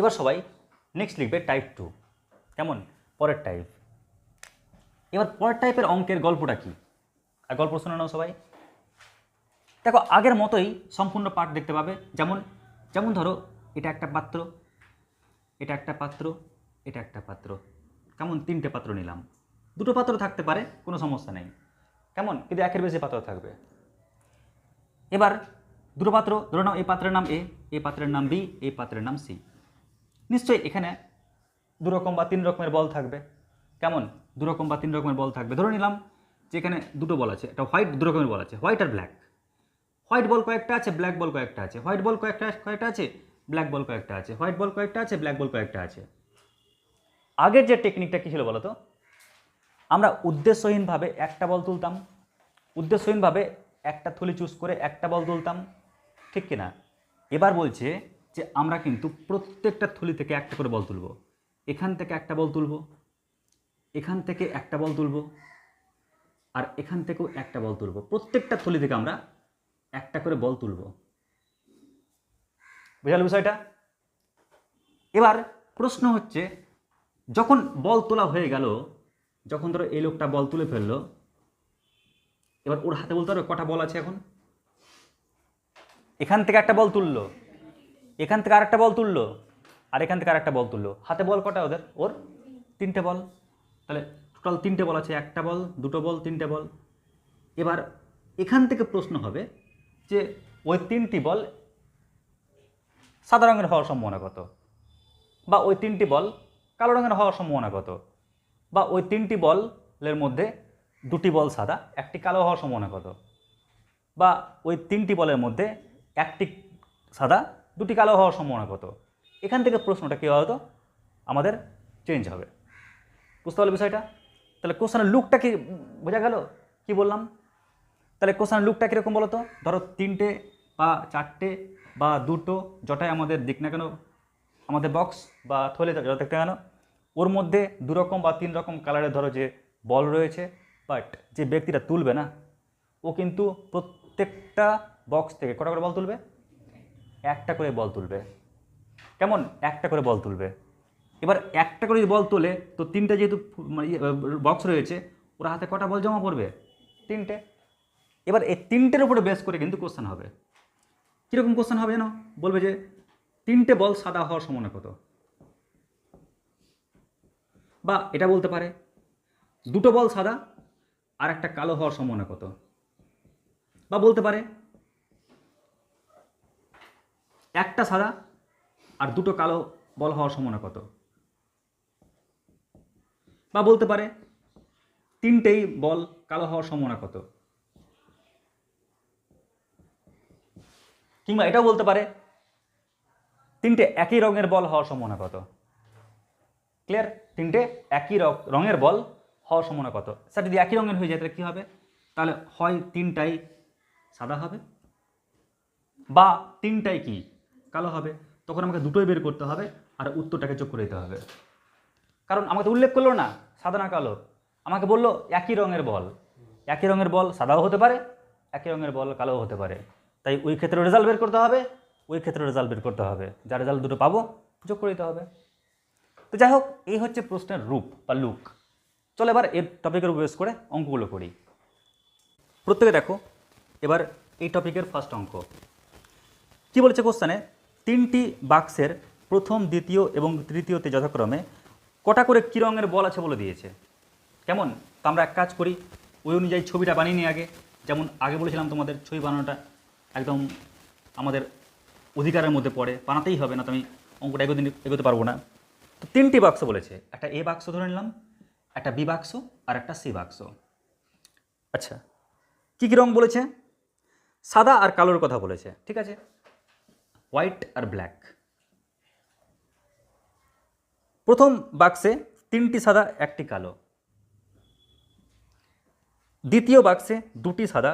এবার সবাই নেক্সট লিখবে টাইপ টু কেমন? পরের টাইপ এবার পরের টাইপের অঙ্কের গল্পটা কি? আর গল্প শুনে নাও সবাই। দেখো, আগের মতোই সম্পূর্ণ পাঠ দেখতে পাবে। যেমন যেমন ধরো, এটা একটা পাত্র, এটা একটা পাত্র, এটা একটা পাত্র। কেমন? তিনটে পাত্র নিলাম। দুটো পাত্র থাকতে পারে, কোনো সমস্যা নেই। কেমন? কিন্তু একের বেশি পাত্র থাকবে। এবার দুটো পাত্র, ধরে নাও এই পাত্রের নাম এ এই পাত্রের নাম বি এই পাত্রের নাম সি। নিশ্চয়ই এখানে দু রকম বা তিন রকমের বল থাকবে। কেমন? দু রকম বা তিন রকমের বল থাকবে। ধরে নিলাম যে এখানে দুটো বল আছে, একটা হোয়াইট দু রকমের বল আছে হোয়াইট আর ব্ল্যাক হোয়াইট বল কয়েকটা আছে ব্ল্যাক বল কয়েকটা আছে। হোয়াইট বল কয়েকটা কয়েকটা আছে ব্ল্যাক বল কয়েকটা আছে। হোয়াইট বল কয়েকটা আছে ব্ল্যাক বল কয়েকটা আছে। আগের যে টেকনিকটা কী ছিল বলো তো আমরা উদ্দেশ্যহীনভাবে একটা বল তুলতাম। উদ্দেশ্যহীনভাবে একটা থলি চুজ করে একটা বল তুলতাম। ঠিক কি না এবার বলছে যে আমরা কিন্তু প্রত্যেকটা থলি থেকে একটা করে বল তুলব। এখান থেকে একটা বল তুলব, এখান থেকে একটা বল তুলব, আর এখান থেকেও একটা বল তুলব। প্রত্যেকটা থলি থেকে আমরা একটা করে বল তুলব। বুঝাল বিষয়টা? এবার প্রশ্ন হচ্ছে, যখন বল তোলা হয়ে গেল, যখন ধরো এই লোকটা বল তুলে ফেলল, এবার ওর হাতে বলতে পারবে কটা বল আছে এখন? এখান থেকে একটা বল তুললো। এখান থেকে আরেকটা বল তুললো। আর এখান থেকে আরেকটা বল তুললো। হাতে বল কটা ওদের? ওর? তিনটে বল। তাহলে টোটাল তিনটে বল আছে। একটা বল, দুটো বল, তিনটে বল। এবার এখান থেকে প্রশ্ন হবে যে ওই তিনটি বল সাদা রঙের হওয়ার সম্ভাবনা কত? বা ওই তিনটি বল কালো রঙের হওয়ার সম্ভাবনা কত? বা ওই তিনটি বলের মধ্যে দুটি বল সাদা, একটি কালো হওয়ার সম্ভাবনা কত? বা ওই তিনটি বলের মধ্যে একটি সাদা দুটি কালো হওয়ার সম্ভাবনা কত? এখান থেকে প্রশ্নটা কী হতো আমাদের চেঞ্জ হবে। বুঝতে পারল বিষয়টা? তাহলে কোশ্চেনের লুকটা কি বোঝা গেল? কি বললাম? তাহলে কোশ্চেনের লুকটা কীরকম বলো তো ধরো তিনটে বা চারটে বা দুটো যটাই আমাদের দিক না কেন, আমাদের বক্স বা থলে যত দেখতে কেন, ওর মধ্যে দু রকম বা তিন রকম কালারের ধরো যে বল রয়েছে বাট যে ব্যক্তিটা তুলবে না, ও কিন্তু প্রত্যেকটা বক্স থেকে কটা করে বল তুলবে? একটা করে বল তুলবে। কেমন? একটা করে বল তুলবে। এবার একটা করে বল তোলে, তো তিনটে যেহেতু বক্স রয়েছে, ওরা হাতে কটা বল জমা পড়বে তিনটে। এবার এই তিনটের উপরে বেস করে কিন্তু কোশ্চেন হবে। কীরকম কোশ্চেন হবে জানো? বলবে যে তিনটে বল সাদা হওয়ার সম্ভাবনা কত? বা এটা বলতে পারে, দুটো বল সাদা আর একটা কালো হওয়ার সম্ভাবনা কত? বা বলতে পারে একটা সাদা আর দুটো কালো বল হওয়ার সম্ভাবনা কত? বা বলতে পারে তিনটেই বল কালো হওয়ার সম্ভাবনা কত? কিংবা এটাও বলতে পারে তিনটে একই রঙের বল হওয়ার সম্ভাবনা কত? ক্লিয়ার তিনটে একই রঙের বল হওয়ার সম্ভাবনা কত? স্যার, যদি একই রঙের হয়ে যায়, তাহলে কী হবে? তাহলে হয় তিনটাই সাদা হবে? বা তিনটাই কি? কালো হবে, তখন আমাকে দুটোই বের করতে হবে আর উত্তরটাকে যোগ করে দিতে হবে। কারণ আমাকে উল্লেখ করল না, সাদা না কালো। আমাকে বলল, একই রঙের বল। একই রঙের বল সাদাও হতে পারে, একই রঙের বল কালোও হতে পারে। তাই ওই ক্ষেত্রে রেজাল্ট বের করতে হবে, ওই ক্ষেত্রে রেজাল্ট বের করতে হবে। যা রেজাল্ট দুটো পাবো যোগ করে দিতে হবে। তো যাই হোক, এই হচ্ছে প্রশ্নের রূপ বা লুক চলো এবার এর টপিকের উপর করে অঙ্কগুলো করি। প্রত্যেকে দেখো, এবার এই টপিকের ফার্স্ট অঙ্ক। কি বলেছে কোশ্চানে তিনটি বাক্সের প্রথম, দ্বিতীয় এবং তৃতীয়তে যথাক্রমে কটা করে কী রঙের বল আছে বলে দিয়েছে? কেমন? তো আমরা এক কাজ করি, ওই অনুযায়ী ছবিটা বানিয়ে নিই আগে। যেমন আগে বলেছিলাম তোমাদের ছবি বানানোটা একদম আমাদের অধিকারের মধ্যে পড়ে, বানাতেই হবে, না তো আমি অঙ্কটা এগোতে এগোতে পারব না। তো তিনটি বাক্স বলেছে, একটা এ বাক্স ধরে নিলাম, একটা বি বাক্স আর একটা সি বাক্স। আচ্ছা কী কী রঙ বলেছে? সাদা আর কালোর কথা বলেছে, ঠিক আছে? হোয়াইট আর ব্ল্যাক। প্রথম বাক্সে তিনটি সাদা, একটি কালো। দ্বিতীয় বাক্সে দুটি সাদা,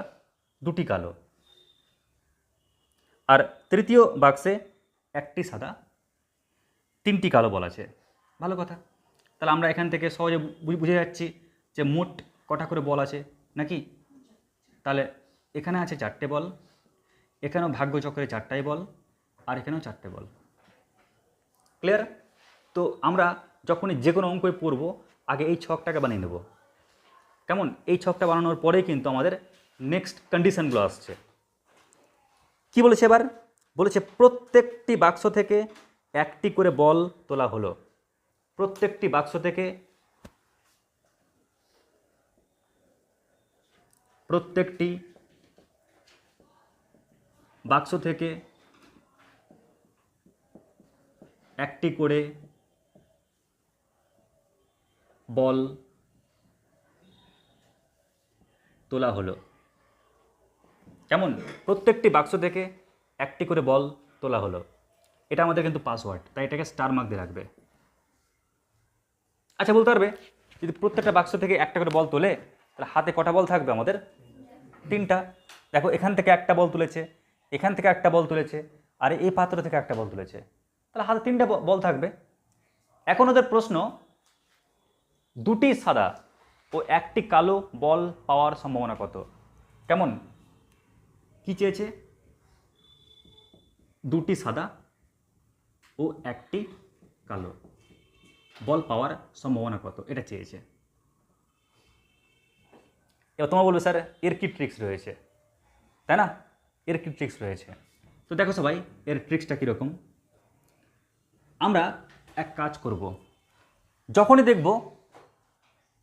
দুটি কালো। আর তৃতীয় বাক্সে একটি সাদা, তিনটি কালো বল আছে। ভালো কথা। তাহলে আমরা এখান থেকে সহজে বুঝে যাচ্ছি যে মোট কটা করে বল আছে, নাকি? তাহলে এখানে আছে চারটে বল, এখানেও ভাগ্যচক্রে চারটাই বল আর এখানেও চারটে বল। ক্লিয়ার তো আমরা যখনই যে কোনো অঙ্কই পড়ব, আগে এই ছকটাকে বানিয়ে নেব। কেমন? এই ছকটা বানানোর পরেই কিন্তু আমাদের নেক্সট কন্ডিশনগুলো আসছে। কি বলেছে এবার? বলেছে প্রত্যেকটি বাক্স থেকে একটি করে বল তোলা হলো। প্রত্যেকটি বাক্স থেকে প্রত্যেকটি বাক্স থেকে একটি করে বল তোলা হলো। কেমন? প্রত্যেকটি বাক্স থেকে একটি করে বল তোলা হলো। এটা আমাদের কিন্তু পাসওয়ার্ড তাই এটাকে স্টার মার্ক দিয়ে রাখবে। আচ্ছা বলতে পারবে, যদি প্রত্যেকটা বাক্স থেকে একটা করে বল তোলে, তাহলে হাতে কটা বল থাকবে আমাদের? তিনটা। দেখো, এখান থেকে একটা বল তুলেছে, এখান থেকে একটা বল তুলেছে, আর এই পাত্র থেকে একটা বল তুলেছে। তাহলে হাতে তিনটা বল থাকবে। এখন ওদের প্রশ্ন, দুটি সাদা ও একটি কালো বল পাওয়ার সম্ভাবনা কত? কেমন? কি চেয়েছে? দুটি সাদা ও একটি কালো বল পাওয়ার সম্ভাবনা কত? এটা চেয়েছে। এবার তোমার বলবে, স্যার, এর কি ট্রিক্স রয়েছে? তাই না? এর কি ট্রিক্স রয়েছে? তো দেখো সবাই, এর ট্রিক্সটা কীরকম? আমরা এক কাজ করব। যখনই দেখব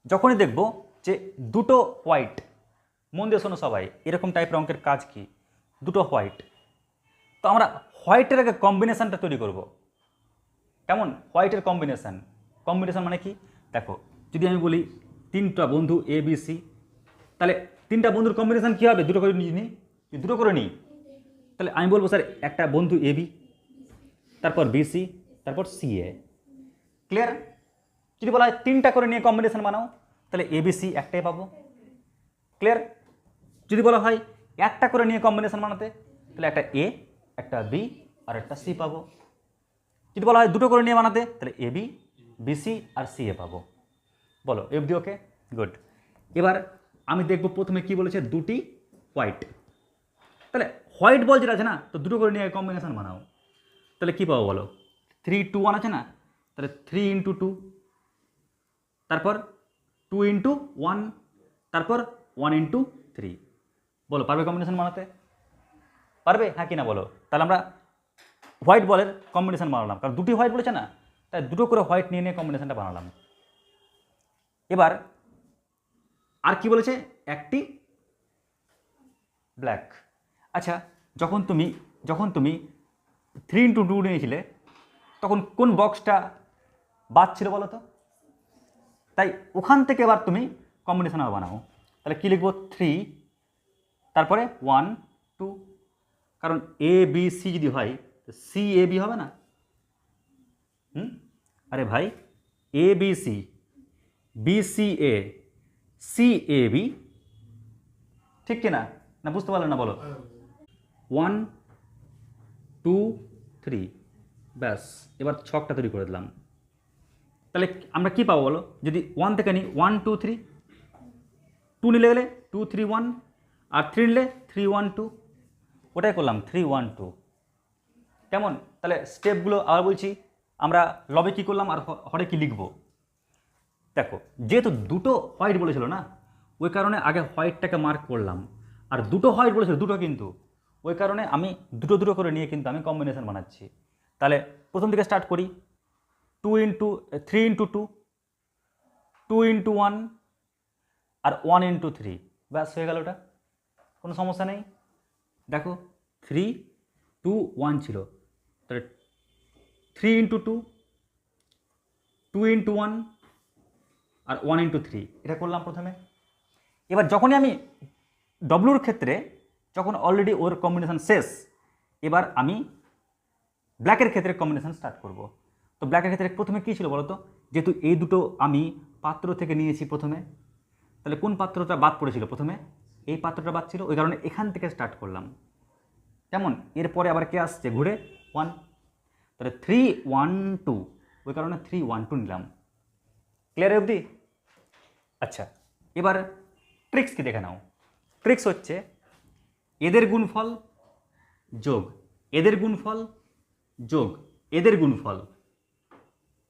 যখনই দেখব যে দুটো হোয়াইট মন দিয়ে শোনো সবাই, এরকম টাইপের অঙ্কের কাজ কি? দুটো হোয়াইট তো আমরা হোয়াইটের আগে কম্বিনেশানটা তৈরি করব। কেমন? হোয়াইটের কম্বিনেশান কম্বিনেশান মানে কি? দেখো, যদি আমি বলি তিনটা বন্ধু এ বি সি তাহলে তিনটা বন্ধুর কম্বিনেশান কী হবে? দুটো করে নিই দুটো করে নিই। তাহলে আমি বলব, স্যার, একটা বন্ধু এ বি তারপর বিসি তারপর সিএ ক্লিয়ার যদি বলা হয় তিনটা করে নিয়ে কম্বিনেশন বানাও, তাহলে এবিসি একটাই পাবো। ক্লিয়ার যদি বলা হয় একটা করে নিয়ে কম্বিনেশন বানাতে, তাহলে একটা এ একটা বি আর একটা সি পাবো। যদি বলা হয় দুটো করে নিয়ে বানাতে, তাহলে এ বি বিসি আর সি এ পাবো। বলো এফ ডি ওকে গুড এবার আমি দেখব প্রথমে কি বলেছে দুটি হোয়াইট তাহলে হোয়াইট বল যেটা আছে না, তো দুটো করে নিয়ে কম্বিনেশন বানাও। তাহলে কী পাবো বলো? থ্রি টু ওয়ান আছে না? তাহলে থ্রি ইন্টু টু তারপর টু ইন্টু ওয়ান তারপর ওয়ান ইন্টু থ্রি বলো, পারবে কম্বিনেশন বানাতে? পারবে? হ্যাঁ কি না বলো? তাহলে আমরা হোয়াইট বলের কম্বিনেশন বানালাম। কারণ দুটি হোয়াইট বলেছে না? তাই দুটো করে হোয়াইট নিয়ে নিয়ে কম্বিনেশনটা বানালাম। এবার আর কি বলেছে? একটি ব্ল্যাক আচ্ছা যখন তুমি যখন তুমি থ্রি ইন্টু টু নিয়েছিলে তখন কোন বক্সটা বাদ ছিল বলো তো? তাই ওখান থেকে এবার তুমি কম্বিনেশন বানাও। তাহলে কী লিখব? থ্রি তারপরে ওয়ান টু কারণ এ বি সি যদি হয় তো সি এ বি হবে না? হুম? আরে ভাই A B C B C A C A B ঠিক কিনা? না বুঝতে পারলেন না বলো? ওয়ান টু থ্রি ব্যাস, এবার ছকটা তৈরি করে দিলাম। তাহলে আমরা কি পাবো বলো? যদি ওয়ান থেকে নিই ওয়ান টু থ্রি টু নিলে গেলে টু থ্রি ওয়ান আর থ্রি নিলে থ্রি ওয়ান টু ওটাই করলাম থ্রি ওয়ান টু কেমন? তাহলে স্টেপগুলো আবার বলছি, আমরা লবে কী করলাম আর হরে কী লিখব? দেখো, যেহেতু দুটো হোয়াইট বলেছিল না, ওই কারণে আগে হোয়াইটটাকে মার্ক করলাম। আর দুটো হোয়াইট বলেছিল, দুটো কিন্তু। ওই কারণে আমি দুটো দুটো করে নিয়ে কিন্তু আমি কম্বিনেশন বানাচ্ছি। তাহলে প্রথম থেকে স্টার্ট করি। Two into three into two two into one আর ওয়ান ইন্টু থ্রি ব্যাস, হয়ে গেল ওটা। কোনো সমস্যা নেই। দেখো থ্রি টু ওয়ান ছিল। তাহলে three into two two into one আর ওয়ান ইন্টু থ্রি এটা করলাম প্রথমে। এবার যখনই আমি ডব্লুর ক্ষেত্রে, যখন অলরেডি ওর কম্বিনেশান শেষ, এবার আমি ব্ল্যাকের ক্ষেত্রে কম্বিনেশান স্টার্ট করব। তো ব্ল্যাকের ক্ষেত্রে প্রথমে কী ছিল বলো তো যেহেতু এই দুটো আমি পাত্র থেকে নিয়েছি প্রথমে, তাহলে কোন পাত্রটা বাদ পড়েছিল প্রথমে? এই পাত্রটা বাদ ছিল, ওই কারণে এখান থেকে স্টার্ট করলাম। কেমন? এরপরে আবার কে আসছে? ঘুরে ওয়ান তাহলে থ্রি ওয়ান টু ওই কারণে থ্রি ওয়ান টু নিলাম। ক্লিয়ার অবধি? আচ্ছা এবার ট্রিক্স কি দেখে নাও। ট্রিক্স হচ্ছে, এদের গুণফল যোগ, এদের গুণফল যোগ, এদের গুণফল।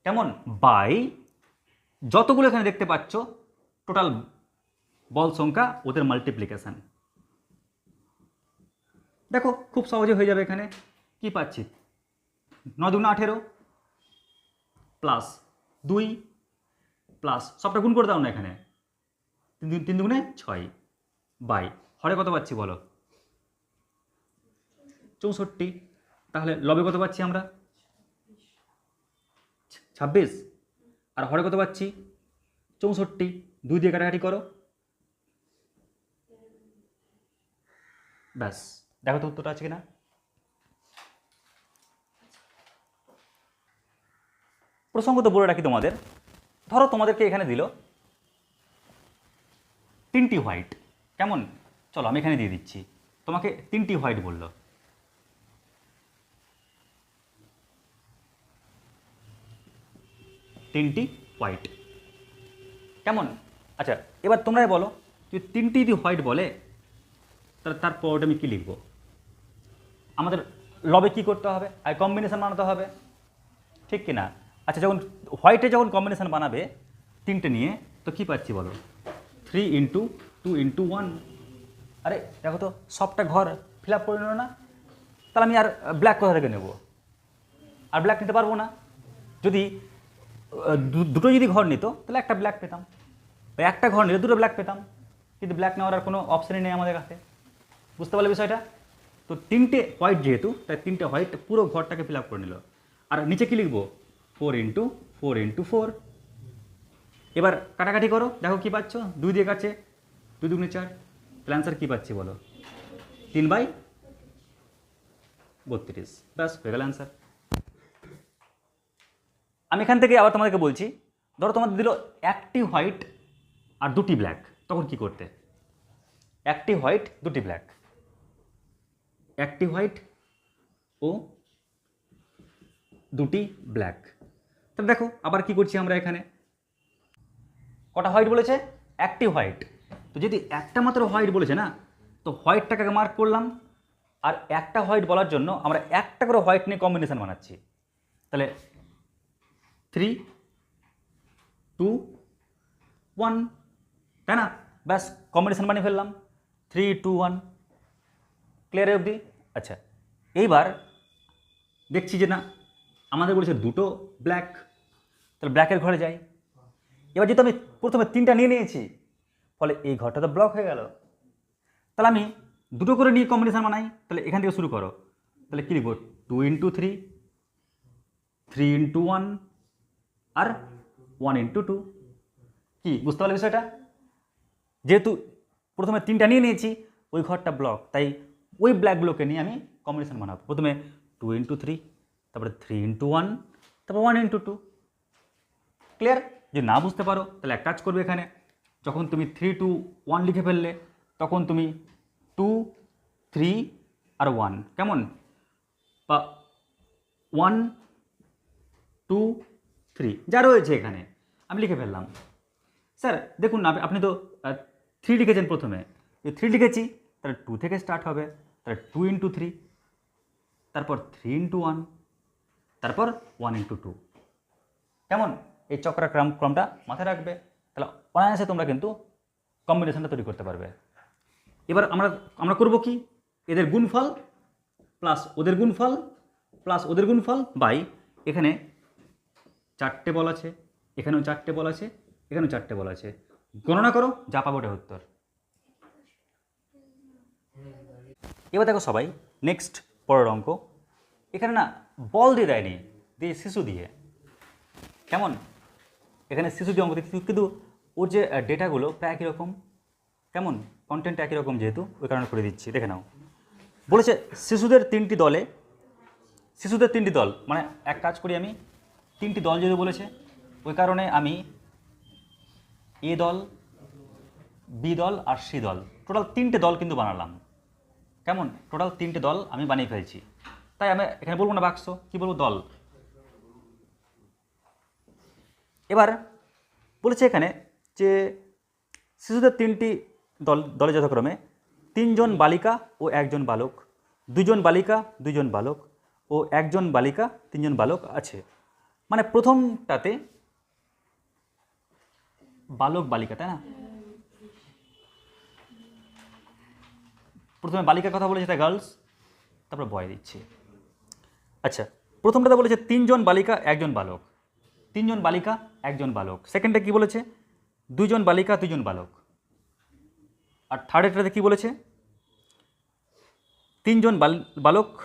কেমন? বাই। যতগুলো এখানে দেখতে পাচ্ছ টোটাল বল সংখ্যা, ওদের মাল্টিপ্লিকেশান দেখো, খুব সহজে হয়ে যাবে এখানে। কি পাচ্ছি? ন দুগুণ আঠেরো প্লাস দুই প্লাস সবটা গুণ করে দাও না এখানে। তিন তিন দুগুণে ছয়। বাই। হরে কত পাচ্ছি বলো? চৌষট্টি। তাহলে লবে কত পাচ্ছি আমরা? ছাব্বিশ। আর হরে কত পাচ্ছি? চৌষট্টি। দুই দিয়ে কাটাকাটি করো। ব্যাস। দেখো তো উত্তরটা আছে কিনা? প্রসঙ্গত বলে রাখি তোমাদের। ধরো তোমাদেরকে এখানে দিল তিনটি হোয়াইট। কেমন? চলো আমি এখানে দিয়ে দিচ্ছি। তোমাকে তিনটি হোয়াইট বলল। তিনটি হোয়াইট কেমন? আচ্ছা এবার তোমরাই বলো, যদি তিনটি যদি হোয়াইট বলে, তাহলে তারপর ওটা আমি কী লিখব? আমাদের লবে কি করতে হবে? আর কম্বিনেশান বানাতে হবে। ঠিক কি না? আচ্ছা যখন হোয়াইটে যখন কম্বিনেশান বানাবে, তিনটে নিয়ে, তো কি পাচ্ছি বলো? Three into two into one আরে, দেখো তো, সবটা ঘর ফিল আপ করে নিল না? তাহলে আমি আর ব্ল্যাক কোথা থেকে নেব? আর ব্ল্যাক নিতে পারব না? যদি দুটো যদি ঘর নিত, তাহলে একটা ব্ল্যাক পেতাম। একটা ঘর নিলে দুটো ব্ল্যাক পেতাম। কিন্তু ব্ল্যাক নেওয়ার আর কোনো অপশানই নেই আমাদের কাছে। বুঝতে পারলে বিষয়টা? তো তিনটে হোয়াইট যেহেতু, তাই তিনটে হোয়াইট পুরো ঘরটাকে ফিল আপ করে নিল। আর নিচে কি লিখব? Four into four into four এবার কাটাকাটি করো, দেখো কী পাচ্ছ? দুই দিয়ে কাছে দুই দুগুণে চার। তাহলে অ্যান্সার কী পাচ্ছি বলো? তিন বাই বত্রিশ। ব্যাস, হয়ে গেল অ্যান্সার আমি এখান থেকে আবার তোমাদেরকে বলছি, ধরো তোমাদের দিল একটি হোয়াইট আর দুটি ব্ল্যাক, তখন কি করতে? একটি হোয়াইট, দুটি ব্ল্যাক। একটি হোয়াইট ও দুটি ব্ল্যাক। তাহলে দেখো, আবার কি করছি আমরা এখানে? কটা হোয়াইট বলেছে? একটি হোয়াইট। তো যদি একটা মাত্র হোয়াইট বলেছে না, তো হোয়াইটটাকে মার্ক করলাম, আর একটা হোয়াইট বলার জন্য আমরা একটা করে হোয়াইট নিয়ে কম্বিনেশান বানাচ্ছি। তাহলে থ্রি টু ওয়ান তাই না? ব্যাস কম্বিনেশন বানিয়ে ফেললাম। থ্রি টু ওয়ান ক্লিয়ার অবধি? আচ্ছা এইবার দেখছি যে না, আমাদের বলেছে দুটো ব্ল্যাক তাহলে ব্ল্যাকের ঘরে যাই। এবার যেহেতু আমি প্রথমে তিনটা নিয়ে নিয়েছি, ফলে এই ঘরটা তো ব্লক হয়ে গেল। তাহলে আমি দুটো করে নিয়ে কম্বিনেশন বানাই। তাহলে এখান থেকে শুরু করো। তাহলে কী লিখব? Two into three three into one আর ওয়ান ইন্টু টু কি? বুঝতে পারলে বিষয়টা? যেহেতু প্রথমে তিনটা নিয়ে নিয়েছি, ওই ঘরটা ব্লক তাই ওই ব্ল্যাকগুলোকে নিয়ে আমি কম্বিনেশন বানাবো। প্রথমে টু ইন্টু থ্রি তারপরে থ্রি ইন্টু ওয়ান তারপর ওয়ান ইন্টু টু ক্লিয়ার যদি না বুঝতে পারো, তাহলে এক কাজ করবে এখানে। যখন তুমি থ্রি টু ওয়ান লিখে ফেললে, তখন তুমি টু থ্রি আর ওয়ান কেমন? বা ওয়ান টু থ্রি যা রয়েছে এখানে। আমি লিখে ফেললাম। স্যার, দেখুন না আপনি তো থ্রি লিখেছেন প্রথমে। থ্রি লিখেছি, তাহলে টু থেকে স্টার্ট হবে। তাহলে টু ইন্টু থ্রি তারপর থ্রি ইন্টু ওয়ান তারপর ওয়ান ইন্টু টু কেমন? এই চক্রাক্রম, ক্রমটা মাথায় রাখবে। তাহলে অনায়াসে তোমরা কিন্তু কম্বিনেশনটা তৈরি করতে পারবে। এবার আমরা আমরা করব কি? এদের গুণফল প্লাস ওদের গুণফল প্লাস ওদের গুণফল বাই এখানে চারটে বল আছে, এখানেও চারটে বল আছে, এখানেও চারটে বল আছে। গণনা করো, যা পাবো ওটা উত্তর। এবার দেখো সবাই নেক্সট পরের অঙ্ক। এখানে না, বল দিয়ে দেয়নি, দিয়ে শিশু দিয়ে। কেমন? এখানে শিশু দিয়ে অঙ্ক দিচ্ছি, কিন্তু ওর যে ডেটাগুলো প্রায় একই রকম। কেমন? কন্টেন্ট একই রকম যেহেতু, ওই কারণে করে দিচ্ছি, দেখে নাও। বলেছে, শিশুদের তিনটি দলে, শিশুদের তিনটি দল মানে এক কাজ করি আমি তিনটি দল যেহেতু বলেছে, ওই কারণে আমি এ দল, বি দল আর সি দল। টোটাল তিনটে দল কিন্তু বানালাম। কেমন? টোটাল তিনটে দল আমি বানিয়ে ফেলছি। তাই আমি এখানে বলব না বাক্স, কি বলব? দল। এবার বলেছে এখানে যে শিশুদের তিনটি দল, দলে যথাক্রমে তিনজন বালিকা ও একজন বালক। দুজন বালিকা, দুজন বালক ও একজন বালিকা, তিনজন বালক আছে। মানে প্রথমটাতে বালক বালিকা, তাই না? প্রথমে বালিকার কথা বলেছে এটা গার্লস তারপরে বয় দিচ্ছি। আচ্ছা প্রথমটাতে বলেছে তিনজন বালিকা, একজন বালক। তিনজন বালিকা, একজন বালক। সেকেন্ডে কি বলেছে? দুজন বালিকা, দুজন বালক। আর থার্ডেরটাতে কি বলেছে? তিনজন বাল- বালক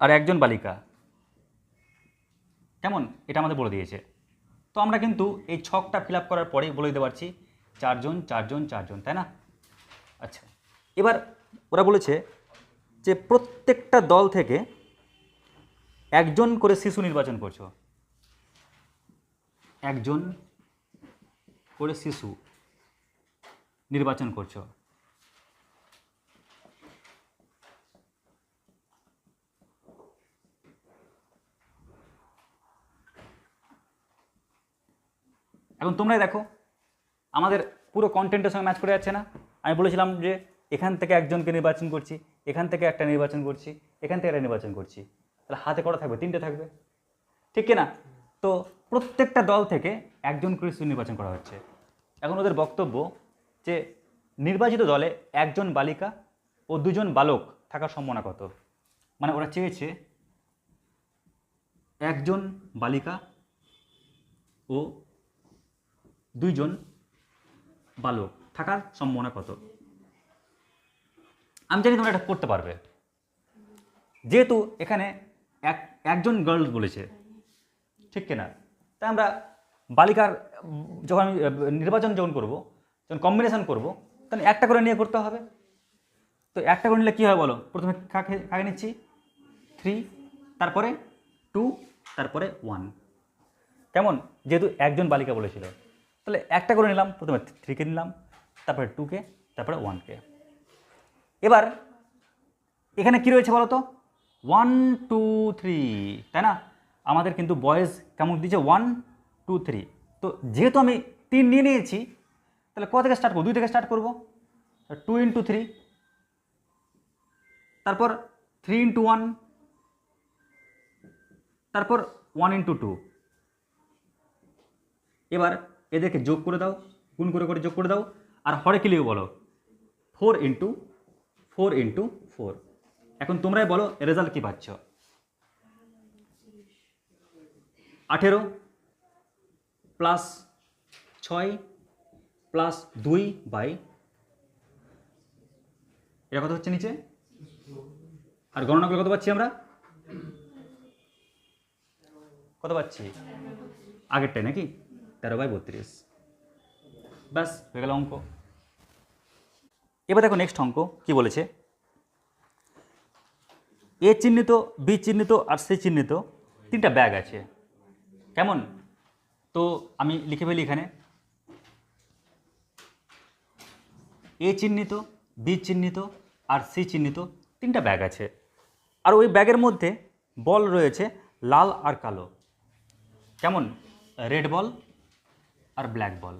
আর একজন বালিকা। কেমন? এটা আমাদের বলে দিয়েছে। তো আমরা কিন্তু এই ছকটা ফিল করার পরেই বলে দিতে পারছি, চারজন চারজন চারজন, তাই না? আচ্ছা এবার ওরা বলেছে যে প্রত্যেকটা দল থেকে একজন করে শিশু নির্বাচন করছ। একজন করে শিশু নির্বাচন করছ। এখন তোমরাই দেখো, আমাদের পুরো কন্টেন্টের সঙ্গে ম্যাচ করে যাচ্ছে না। আমি বলেছিলাম যে, এখান থেকে একজনকে নির্বাচন করছি, এখান থেকে একটা নির্বাচন করছি, এখান থেকে একটা নির্বাচন করছি। তাহলে হাতে কটা থাকবে? তিনটে থাকবে। ঠিক কি না? তো প্রত্যেকটা দল থেকে একজন করে নির্বাচন করা হচ্ছে। এখন ওদের বক্তব্য যে, নির্বাচিত দলে একজন বালিকা ও দুজন বালক থাকার সম্ভাবনা কত? মানে ওরা চেয়েছে একজন বালিকা ও দুইজন বালক, থাকার সম্ভাবনা কত? আমি জানি তোমরা এটা করতে পারবে। যেহেতু এখানে এক, একজন গার্ল বলেছে, ঠিক কিনা? তাই আমরা বালিকার, যখন আমি, নির্বাচন যখন করব, যখন কম্বিনেশন করব তখন একটা করে নিয়ে করতে হবে। তো একটা করে নিলে কী হয় বলো? প্রথমে কাকে কাকে নিচ্ছি? থ্রি তারপরে টু তারপরে ওয়ান কেমন? যেহেতু একজন বালিকা বলেছিল। তাহলে একটা করে নিলাম, প্রথমে থ্রিকে নিলাম, তারপরে টুকে তারপরে ওয়ানকে এবার এখানে কি রয়েছে বলো তো ওয়ান টু থ্রি তাই না? আমাদের কিন্তু বয়েজ কেমন দিয়েছে? ওয়ান টু থ্রি তো যেহেতু আমি তিন নিয়ে নিয়েছি, তাহলে ক থেকে স্টার্ট করব? দুই থেকে স্টার্ট করব? টু ইন্টু থ্রি তারপর থ্রি ইন্টু ওয়ান তারপর ওয়ান ইন্টু টু এবার এদেরকে যোগ করে দাও, গুণ করে করে যোগ করে দাও, আর হরে লিখবে বলো। Four into four into four এখন তোমরাই বলো রেজাল্ট কী পাচ্ছ? আঠেরো প্লাস ছয় প্লাস দুই বাই এটা কত হচ্ছে নিচে? আর গণনা করে কত পাচ্ছি আমরা? কত পাচ্ছি? আগেরটাই নাকি? তেরো বাই বত্রিশ। ব্যাস হয়ে গেল অঙ্ক। এবার দেখো নেক্সট অঙ্ক কি বলেছে? এ চিহ্নিত বি চিহ্নিত আর সি চিহ্নিত তিনটা ব্যাগ আছে। কেমন? তো আমি লিখে ফেলি এখানে। এ চিহ্নিত বি চিহ্নিত আর সি চিহ্নিত তিনটা ব্যাগ আছে। আর ওই ব্যাগের মধ্যে বল রয়েছে লাল আর কালো। কেমন? রেড বল আর ব্ল্যাক বল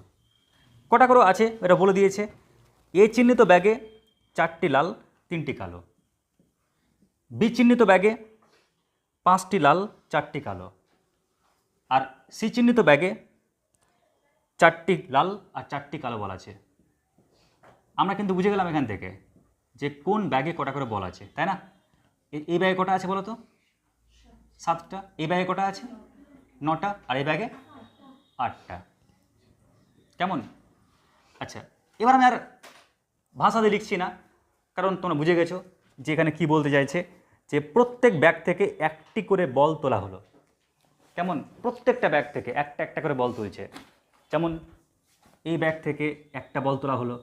কটা করে আছে? এটা বলে দিয়েছে। এ চিহ্নিত ব্যাগে চারটি লাল, তিনটি কালো। বি চিহ্নিত ব্যাগে পাঁচটি লাল, চারটি কালো। আর সি চিহ্নিত ব্যাগে চারটি লাল আর চারটি কালো বল আছে। আমরা কিন্তু বুঝে গেলাম এখান থেকে যে কোন ব্যাগে কটা করে বল আছে, তাই না? এই ব্যাগে কটা আছে বলো তো? সাতটা। এই ব্যাগে কটা আছে? নটা। আর এই ব্যাগে আটটা। কেমন? আচ্ছা এবার আমি আর ভাষাতে লিখছি না, কারণ তোমরা বুঝে গেছো যে এখানে কী বলতে চাইছে, যে প্রত্যেক ব্যাগ থেকে একটি করে বল তোলা হলো। কেমন? প্রত্যেকটা ব্যাগ থেকে একটা একটা করে বল তুলছে। যেমন, এই ব্যাগ থেকে একটা বল তোলা হলো,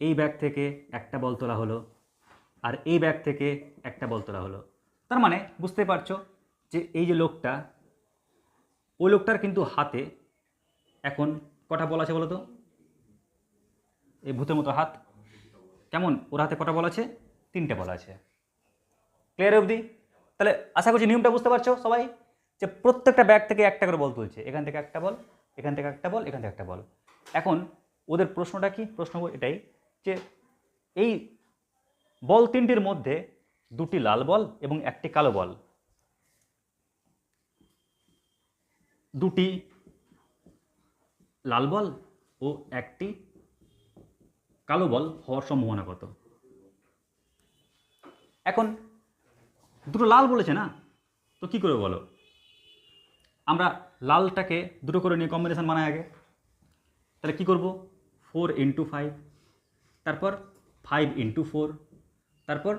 এই ব্যাগ থেকে একটা বল তোলা হলো, আর এই ব্যাগ থেকে একটা বল তোলা হলো। তার মানে বুঝতে পারছ যে এই যে লোকটা, ওই লোকটার কিন্তু হাতে এখন কটা বল আছে বলো তো এই ভূতের মতো হাত। কেমন? ওর হাতে কটা বল আছে? তিনটে বল আছে। ক্লিয়ার অবধি? তাহলে আশা করছি নিয়মটা বুঝতে পারছ সবাই, যে প্রত্যেকটা ব্যাগ থেকে একটা করে বল তুলছে। এখান থেকে একটা বল, এখান থেকে একটা বল, এখান থেকে একটা বল। এখন ওদের প্রশ্নটা কি? প্রশ্ন এটাই, যে এই বল তিনটির মধ্যে দুটি লাল বল এবং একটি কালো বল। দুটি লাল বল ও একটি কালো বল হওয়ার সম্ভাবনা কত? এখন দুটো লাল বলেছে না? তো কি করে বলো? আমরা লালটাকে দুটো করে নিয়ে কম্বিনেশান বানাই আগে। তাহলে কি করব? ফোর ইন্টু ফাইভ তারপর ফাইভ ইন্টু ফোর তারপর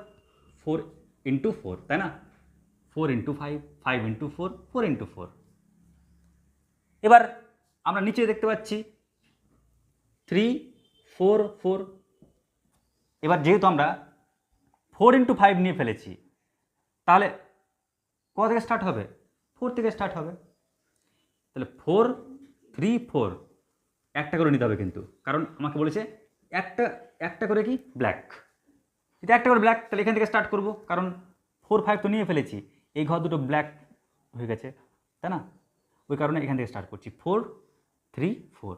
ফোর ইন্টু ফোর তাই না? Four into five five into four four into four এবার আমরা নিচে দেখতে পাচ্ছি। থ্রি ফোর ফোর এবার যেহেতু আমরা ফোর ইন্টু ফাইভ নিয়ে ফেলেছি, তাহলে ক থেকে স্টার্ট হবে? ফোর থেকে স্টার্ট হবে। তাহলে ফোর থ্রি ফোর একটা করে নিতে হবে কিন্তু, কারণ আমাকে বলেছে একটা একটা করে কি? ব্ল্যাক এটা একটা করে ব্ল্যাক তাহলে এখান থেকে স্টার্ট করব, কারণ ফোর ফাইভ তো নিয়ে ফেলেছি। এই ঘর দুটো ব্ল্যাক হয়ে গেছে, তাই না? ওই কারণে এখান থেকে স্টার্ট করছি। Four three, four.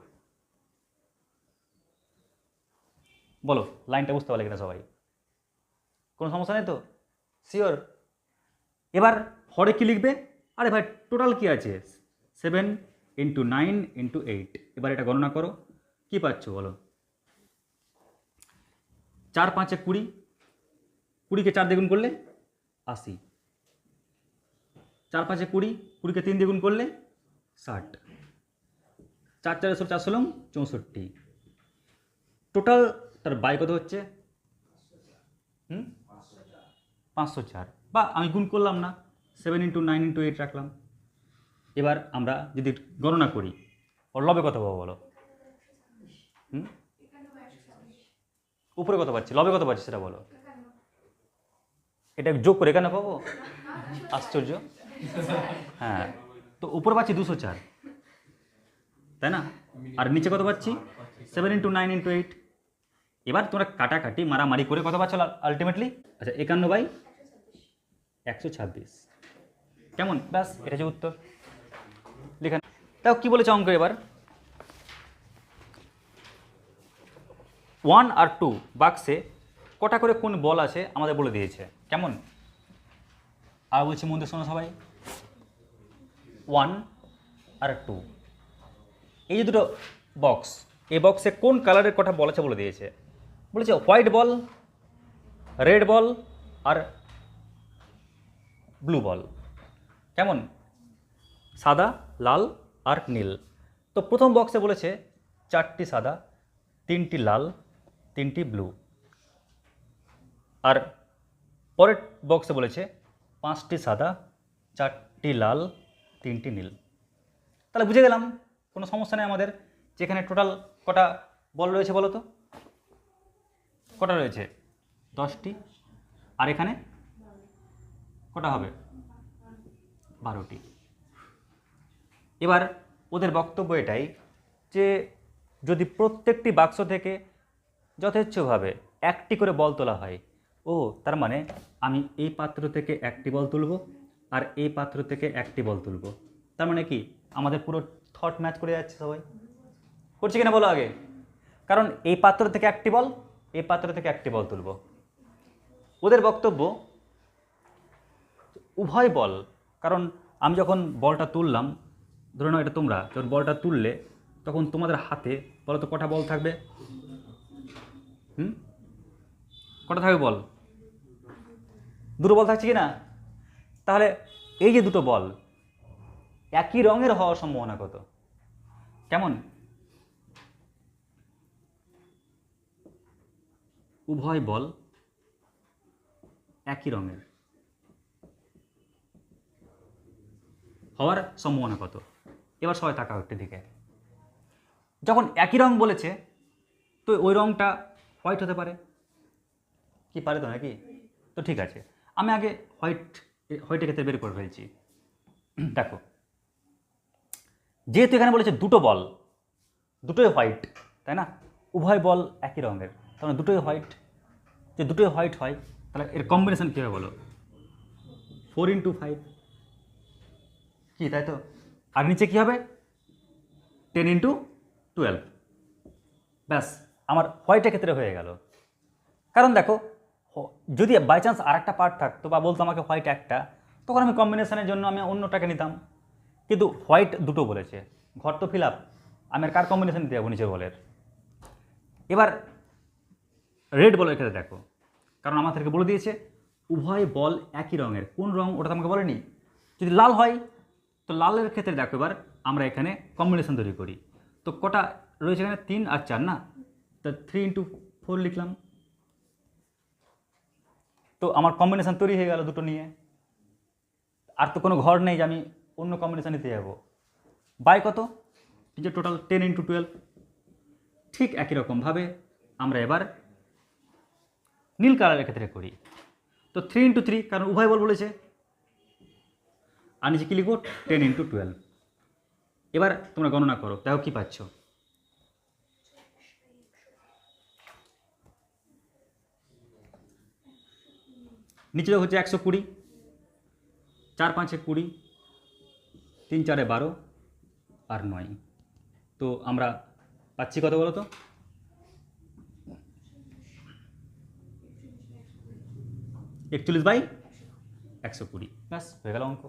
বলো, লাইনটা বুঝতে পারলে কিনা সবাই? কোনো সমস্যা নেই তো? শিওর এবার হরে কি লিখবে? আরে ভাই টোটাল কি আছে? Seven into nine into eight এবার এটা গণনা করো। কি পাচ্ছ বলো? চার, পাঁচে কুড়ি। কুড়িকে চার দ্বিগুণ করলে আশি। চার, পাঁচে কুড়ি। কুড়িকে তিন দ্বিগুণ করলে ষাট। চার চারে ষোলো চার ষোলো চৌষট্টি। টোটাল তার বাই কত হচ্ছে? হুম? পাঁচশো চার। বা আমি গুণ করলাম না seven into nine into eight রাখলাম। এবার আমরা যদি গণনা করি, ওর লবে কত পাবো বলো? হুম? উপরে কত পাচ্ছি? লবে কত পাচ্ছি সেটা বলো। এটা যোগ করে এখানে পাবো? আশ্চর্য। হ্যাঁ তো উপরে পাচ্ছি দুশো চার। তাই না? আর নিচে কত পাচ্ছি? Seven into nine into eight এবার তোমরা কাটাকাটি, মারামারি করে কত পাচ্ছ আলটিমেটলি আচ্ছা একান্ন বাই একশো ছাব্বিশ। কেমন? ব্যাস, এটা যে উত্তর। লেখা তাও কী বলেছে অঙ্ক এবার? ওয়ান আর টু বাক্সে কটা করে কোন বল আছে আমাদের বলে দিয়েছে। কেমন? আর বলছি মন্দির শোনো সবাই। ওয়ান আর টু এই যে দুটো বক্স এই বক্সে কোন কালারের কথা বলেছে বলে দিয়েছে? বলেছে হোয়াইট বল রেড বল আর ব্লু বল কেমন? সাদা, লাল আর নীল। তো প্রথম বক্সে বলেছে চারটি সাদা, তিনটি লাল, তিনটি ব্লু আর পরের বক্সে বলেছে পাঁচটি সাদা, চারটি লাল, তিনটি নীল। তাহলে বুঝে গেলাম কোনো সমস্যা নেই আমাদের। যেখানে টোটাল কটা বল রয়েছে বলো তো? কটা রয়েছে? দশটি। আর এখানে? কটা হবে? বারোটি। এবার ওদের বক্তব্য এটাই যে যদি প্রত্যেকটি বাক্স থেকে যথেচ্ছভাবে একটি করে বল তোলা হয়, ও তার মানে আমি এই পাত্র থেকে একটি বল তুলব আর এই পাত্র থেকে একটি বল তুলব। তার মানে কি? আমাদের পুরো থট ম্যাচ করে যাচ্ছে সবাই। করছি কিনা বলো আগে? কারণ এই পাত্র থেকে একটি বল এই পাত্র থেকে একটি বল তুলব। ওদের বক্তব্য, উভয় বল কারণ আমি যখন বলটা তুললাম, ধরে নাও এটা তোমরা, যখন বলটা তুললে, তখন তোমাদের হাতে, বলো তো কটা বল থাকবে? হুম? কটা থাকবে বল দুটো বল থাকছে কি না তাহলে এই যে দুটো বল একই রঙের হওয়ার সম্ভাবনা কত? কেমন? উভয় বল একই রঙের। হওয়ার সম্ভাবনা কত? এবার সবাই তাকাও একটি দিকে যখন একই রং বলেছে, তো ওই রংটা হোয়াইট হতে পারে। কি পারে তো নাকি? তো ঠিক আছে। আমি আগে হোয়াইট হোয়াইটের ক্ষেত্রে বের করে ফেলছি। দেখো যেহেতু এখানে বলেছে দুটো বল, দুটোই হোয়াইট তাই না? উভয় বল একই রঙের। তাহলে দুটোই হোয়াইট যে দুটোই হোয়াইট হয়, তাহলে এর কম্বিনেশান কী হবে বলো? ফোর ইন্টু ফাইভ কি, তাই তো? আর নিচে কী হবে? টেন ইন্টু টুয়েলভ ব্যাস, আমার হোয়াইটের ক্ষেত্রে হয়ে গেল। কারণ দেখো যদি বাই চান্স আর একটা পার্ট থাকতো বা বলতো আমাকে হোয়াইট একটা, তখন আমি কম্বিনেশনের জন্য আমি অন্যটাকে নিতাম। কিন্তু হোয়াইট দুটো বলেছে। ঘর তো ফিল আপ আমি কার কম্বিনেশন দিতে যাব বলের? এবার রেড বলের ক্ষেত্রে দেখো, কারণ আমাদেরকে বলে দিয়েছে, উভয় বল একই রঙের। কোন রং ওটা তো আমাকে বলেনি? যদি লাল হয়, তো লালের ক্ষেত্রে দেখো এবার আমরা এখানে কম্বিনেশন তৈরি করি। তো কটা রয়েছে এখানে? তিন আর চার, না? তা থ্রি ইন্টু ফোর লিখলাম। তো আমার কম্বিনেশান তৈরি হয়ে গেল দুটো নিয়ে। আর তো কোনো ঘর নেই যে আমি অন্য কম্বিনেশন নিতে যাব। বাই কত? যে টোটাল টেন ইন্টু টুয়েলভ ঠিক একই রকমভাবে আমরা এবার নীল কালারের ক্ষেত্রে করি। তো থ্রি ইন্টু থ্রি কারণ উভয় বল বলেছে। আর নিচে কি লিখব? টেন ইন্টু টুয়েলভ এবার তোমরা গণনা করো, দেখো কী পাচ্ছ। নিচে হচ্ছে একশো কুড়ি, চার পাঁচে কুড়ি তিন, চারে বারো আর নয়। তো আমরা পাচ্ছি কত বলো তো একচল্লিশ বাই একশো কুড়ি। ব্যাস, হয়ে গেল অঙ্ক।